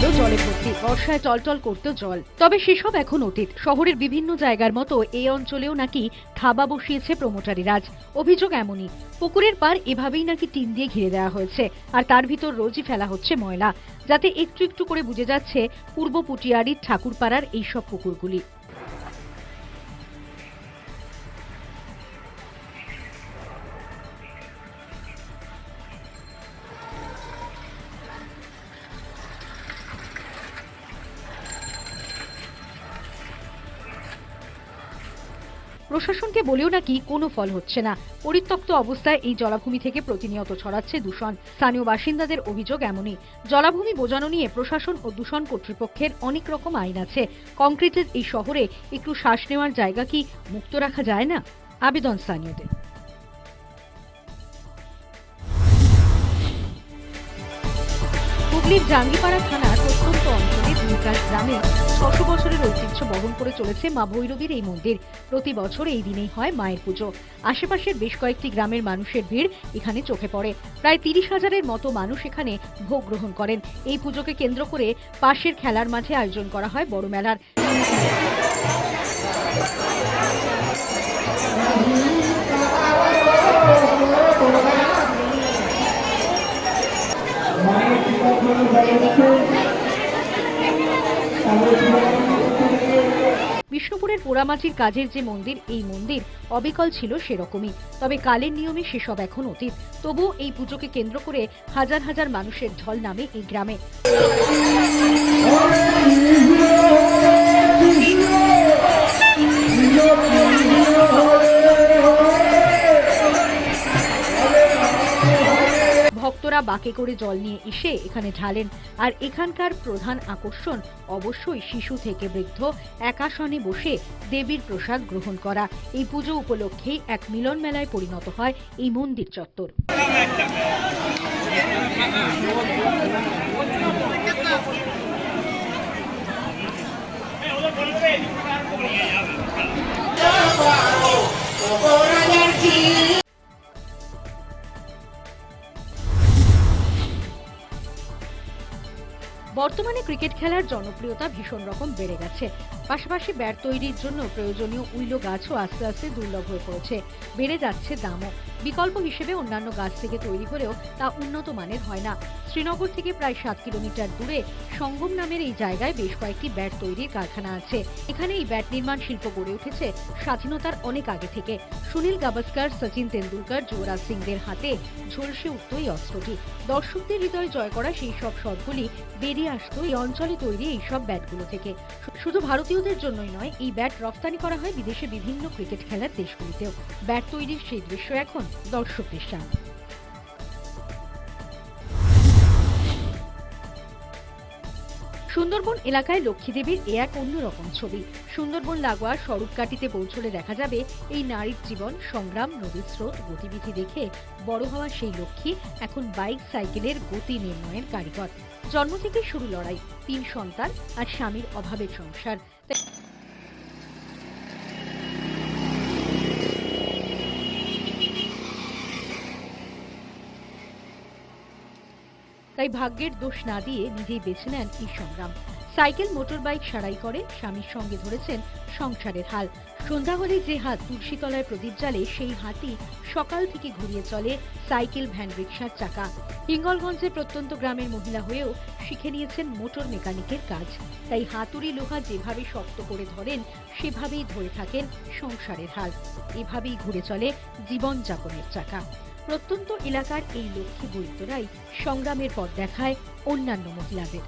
ছিল জলে ভর্তি, বর্ষায় টলটল করত জল। তবে সেসব এখন অতীত। শহরের বিভিন্ন জায়গার মতো এই অঞ্চলেও নাকি থাবা বসিয়েছে প্রমোটারি রাজ অভিযোগ এমনই, পুকুরের পার এভাবেই নাকি টিন দিয়ে ঘিরে দেওয়া হয়েছে, আর তার ভিতর রোজই ফেলা হচ্ছে ময়লা, যাতে একটু একটু করে বুঝে যাচ্ছে পূর্ব পুটিয়ারির ঠাকুরপাড়ার এইসব পুকুরগুলি। প্রশাসনকে বলেও নাকি কোনো ফল হচ্ছে না। পরিত্যক্ত অবস্থায় এই জলাভূমি থেকে প্রতিনিয়ত ছড়াচ্ছে দূষণ। স্থানীয় বাসিন্দাদের অভিযোগ এমনই। জলাভূমি বোঝানো নিয়ে প্রশাসন ও দূষণ কর্তৃপক্ষের অনেক রকম আইন আছে। কংক্রিটের এই শহরে একটু শ্বাস নেওয়ার জায়গা কি মুক্ত রাখা যায় না? আবেদন স্থানীয়দের। হুগলির জাঙ্গিপাড়া থানার দুইকাশ গ্রামে ছশো বছরের ঐতিহ্য বহন করে চলেছে মা ভৈরবীর এই মন্দির। প্রতি বছর এই দিনেই হয় মায়ের পুজো। আশেপাশের বেশ কয়েকটি গ্রামের মানুষের ভিড় এখানে চোখে পড়ে। প্রায় তিরিশ হাজারের মতো মানুষ এখানে ভোগ গ্রহণ করেন। এই পুজোকে কেন্দ্র করে পাশের খেলার মাঠে আয়োজন করা হয় বড় মেলার। বিষ্ণুপুরের পোড়ামাটির কাজের যে মন্দির, এই মন্দির অবিকল ছিল সেরকমই। তবে কালের নিয়মে সেসব এখন অতীত। তবু এই পুজোকে কেন্দ্র করে হাজার হাজার মানুষের ঢল নামে এই গ্রামে। বাকে করে জল নিয়ে এসে এখানে ঢালেন। আর এখানকার প্রধান আকর্ষণ অবশ্যই শিশু থেকে বৃদ্ধ একাসনে বসে দেবীর প্রসাদ গ্রহণ করা। এই পুজো উপলক্ষেই এক মিলন মেলায় পরিণত হয় এই মন্দির চত্বর। বর্তমানে ক্রিকেট খেলার জনপ্রিয়তা ভীষণ রকম বেড়ে গেছে। পাশাপাশি ব্যাট তৈরির জন্য প্রয়োজনীয় উইলো গাছও আস্তে আস্তে দুর্লভ হয়ে পড়েছে। বেড়ে যাচ্ছে দামও। বিকল্প হিসেবে অন্যান্য গাছ থেকে তৈরি হলেও তা উন্নত মানের হয় না। শ্রীনগর থেকে প্রায় সাত কিলোমিটার দূরে সঙ্গম নামের এই জায়গায় বেশ কয়েকটি ব্যাট তৈরির কারখানা আছে। এখানে এই ব্যাট নির্মাণ শিল্প গড়ে উঠেছে স্বাধীনতার অনেক আগে থেকে। সুনীল গাভাস্কার, সচিন তেন্ডুলকর, যুবরাজ সিংদের হাতে ঝলসে উঠত এই অস্ত্রটি। দর্শকদের হৃদয় জয় করা সেই সব শটগুলি বেরিয়ে আসতো এই অঞ্চলে তৈরি এইসব ব্যাটগুলো থেকে। শুধু শুধু ভারতীয়দের জন্যই নয়, এই ব্যাট রপ্তানি করা হয় বিদেশে বিভিন্ন ক্রিকেট খেলার দেশগুলিতেও। ব্যাট তৈরির সেই দৃশ্য এখন দর্শকদের সামনে। সুন্দরবন এলাকায় লক্ষ্মী দেবীর এ এক অন্যরকম ছবি। সুন্দরবন লাগোয়া স্বরূপকাঠিতে পৌঁছলে দেখা যাবে এই নারীর জীবন, সংগ্রাম, নদীর স্রোত, গতিবিধি দেখে বড় হওয়া সেই লক্ষ্মী এখন বাইক সাইকেলের গতি নির্ণয়ের কারিগর। জন্ম থেকে শুরু লড়াই, তিন সন্তান আর স্বামীর অভাবের সংসার। তাই- ভাগ্যের দোষ না দিয়ে নিজেই বেছে নেন এই সংগ্রাম। সাইকেল মোটর বাইক সারাই করে স্বামীর সঙ্গে ধরেছেন সংসারের হাল। সন্ধ্যা হলে যে হাত তুলসীতলায় প্রদীপ জ্বালে, সেই হাতই সকাল থেকে ঘুরিয়ে চলে সাইকেল, ভ্যান, রিক্সার চাকা। হিঙ্গলগঞ্জের প্রত্যন্ত গ্রামের মহিলা হয়েও শিখে নিয়েছেন মোটর মেকানিকের কাজ। তাই হাতুড়ি লোহা যেভাবে শক্ত করে ধরেন, সেভাবেই ধরে থাকেন সংসারের হাল। এভাবেই ঘুরে চলে জীবনযাপনের চাকা। প্রত্যন্ত এলাকার এই লক্ষ্মী বৈদ্যরাই সংগ্রামের পথ দেখায় অন্যান্য মহিলাদের।